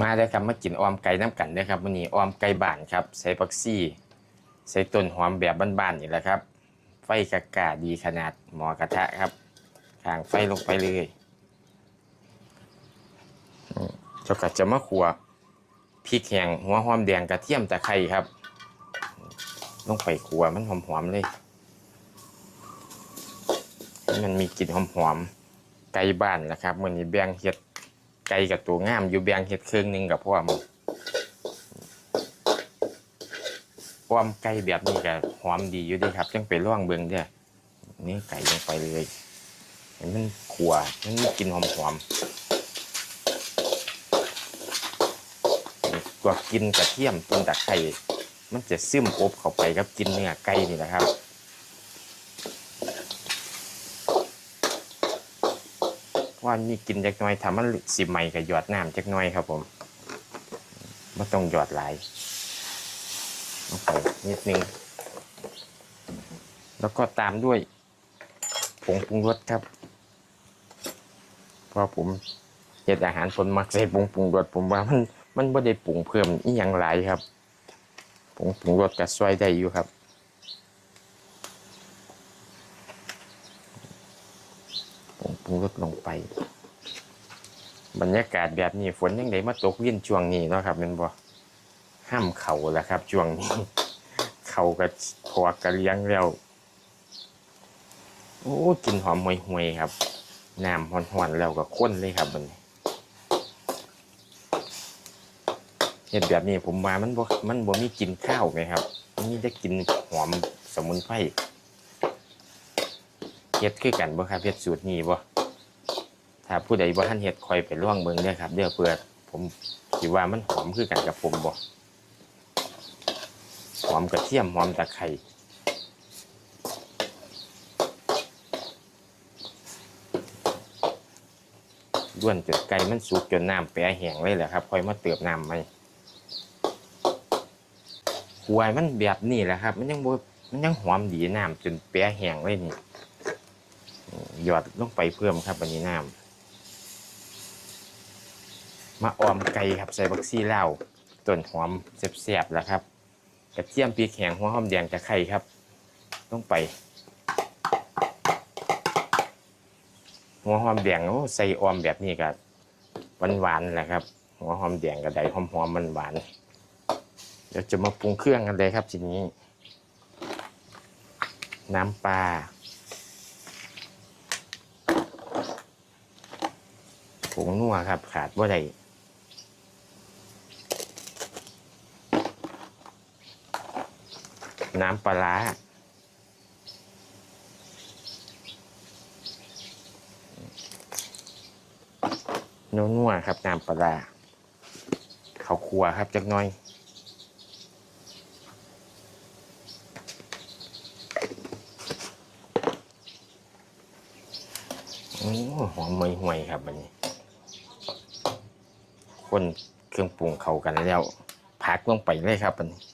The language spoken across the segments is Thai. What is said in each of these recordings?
มาได้ครับมากินออมไก่น้ำกันเด้ครับวันนี้ออมไก่บ้านครับ ใส่ปักซี่ใส่ต้นหอมแบบบ้านๆนี่แหละครับ ไฟกะกาดีขนาดหมอกระทะครับข้างไฟลงไปเลยเจ้าก็จะมาขัวพริกแห้งหัวหอมแดงกระเทียมตะไคร้ครับลงไปขัวมันหอมๆเลยมันมีกลิ่นหอมๆไก่บ้านนะครับมื่อนี้แบ่งเห็ด ไก่กับตัวงามอยู่แบ่งเห็ดเครื่องหนึงกับพ่อมความไก่แบบนี้ก็หอมดีอยู่ดีครับจังไปล่องเบิงเด้อนี่ไก่ลงไปเลยให้มันขัวมันมีกลิ่นหอมๆตัวกินกระเทียมกินตะไคร้มันจะซึมอบเข้าไปกับกินเนื้อไก่นี่แหละครับ ว่ามีกินจักหน่อยทำมันสิใหม่กับหยอดน้ำจักหน่อยครับผมไม่ต้องหยอดหลายลงไปนิดนึง แล้วก็ตามด้วยผงปรุงรสครับ เพราะผมเฮ็ดอาหารคนมักใส่ผงปรุงรสผมว่ามันมันไม่ได้ปรุงเพิ่มอีหยังหลายครับผงปรุงรสก็ช่วยได้อยู่ครับ ผงปรุงรสลงไป บรรยากาศแบบนี้ฝนยังไงมาตกเวิ่นช่วงนี้เนาะครับเป็นบ่ห้ามเข่าแหละครับช่วงนี้ เข่ากับพอกกระเลี้ยงแล้วโอ้กินหอมห่วยๆครับน้ำหอนๆแล้วก็ข้นเลยครับมันเห็ดแบบนี้ผมว่ามันบ่มันบ่มีกินข้าวไหมครับมันมีได้กลินหอมสมุนไพรเฮ็ดคือกันบ่ครับเฮ็ดสูตรนี้บ่ ถ้าผู้ใดบ่ทันเฮ็ดคอยไปล่วงเบิ่งเด้อครับเด้อเพื่อผมคิดว่ามันหอมคือกันกับผมบ่หอมกระเทียมหอมตะไคร้ด้วนจนไก่มันสุกจนน้ำแปรแห้งเลยแหละครับค่อยมาเติมน้ำไหมหวยมันแบบนี้แหละครับ มันยังบมันยังหอมดีน้ำจนแปรแห้งเลยนี่หยอดลงไปเพิ่มครับอันนี้น้ำ มาออมไก่ครับใส่บักซี่เหล้าต้นหอมแซ่บๆแล้วครับ กระเทียมพริกแห้งหัวหอมแดงตะไคร้ครับลงไป หัวหอมแดงโอ้ใส่ออมแบบนี้ก็หวานหวานๆแหละครับ หัวหอมแดงก็ได้หอมหอมมันหวานเดี๋ยวจะมาปรุงเครื่องกันเลยครับทีนี้ น้ำปลาผงนัวครับ ขาดว่าได น้ำปลาร้านัวๆครับน้ำปลาร้าข้าวคั่วครับจักหน่อยโอ้หอมไม่ห่วยครับอันนี้ คนเครื่องปรุงเข้ากันแล้วพักลงไปเลยครับอันนี้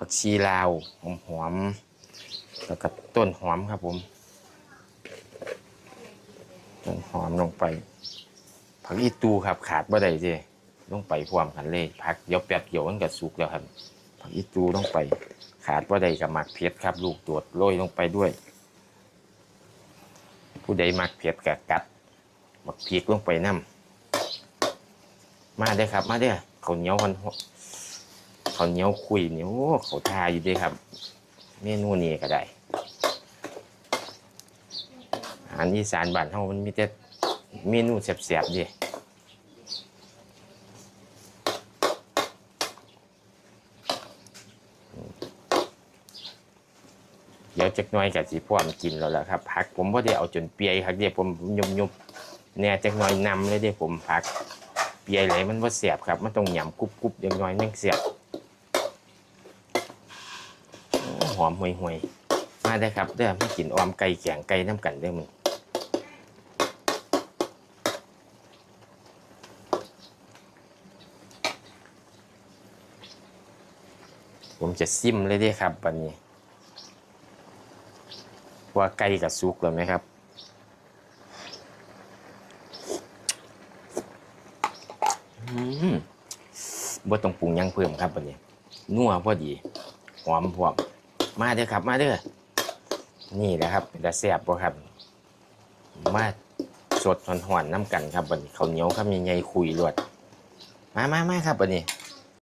ผักชีลาวหอมหอมแล้วก็ต้นหอมครับผม ต้นหอมลงไป ผักอีตูครับขาดบ่ได้เจ้ลงไปพร้อมกันเลยผักเดี๋ยวแป๊บเดียวมันก็สุกแล้วครับผักอีตูลงไป ขาดบ่ได้กับหมักเผ็ดครับ ลูกตรวจโรยลงไปด้วย ผู้ใดมักเผ็ดก็กัดหมักพริกลงไปนํมาเด้ครับ มาเด้อข้าเหนียวมัน ข้าวเหนียวคุยเนียวเขาทาอยู่ด้อครับ เมนูนี้ก็ได้อาหารอีสานบ้านเฮามันมีแต่เมนูแซ่บๆดิเดี๋ยวจักหน้อยกับสีพร้อมกินแล้วล่ะครับผักผมว่าได้เอาจนเปียครับเดี๋ยวผมยุบยุบๆเนี่ยจักหน้อยนำเลยเดี๋ยวผมผักเปียเลยมันว่าเสียบครับ มันต้องหยำกรุบกรุบๆจักหน้อยนั่งเสียบโอ้ หอมห่วยห่วยๆมาได้ครับเด้อมากินออมไก่แกงไก่น้ำกันเด้อมึงผมจะซิมเลยเด้ครับวันนี้ ว่าไก่กับซุกแล้วไหมครับอืมบ่ต้องปรุงยังเพิ่มครับบัดนี้นัวพอดี หอมพร้อม มาเด้อครับ มาเด้อนี่แหละครับเป็นตาแซ่บบ่ครับ มาสดหอนๆน้ำกันครับบัดนี้ข้าวเหนียวครับมีไงคุยรวด มามามาครับบัดนี้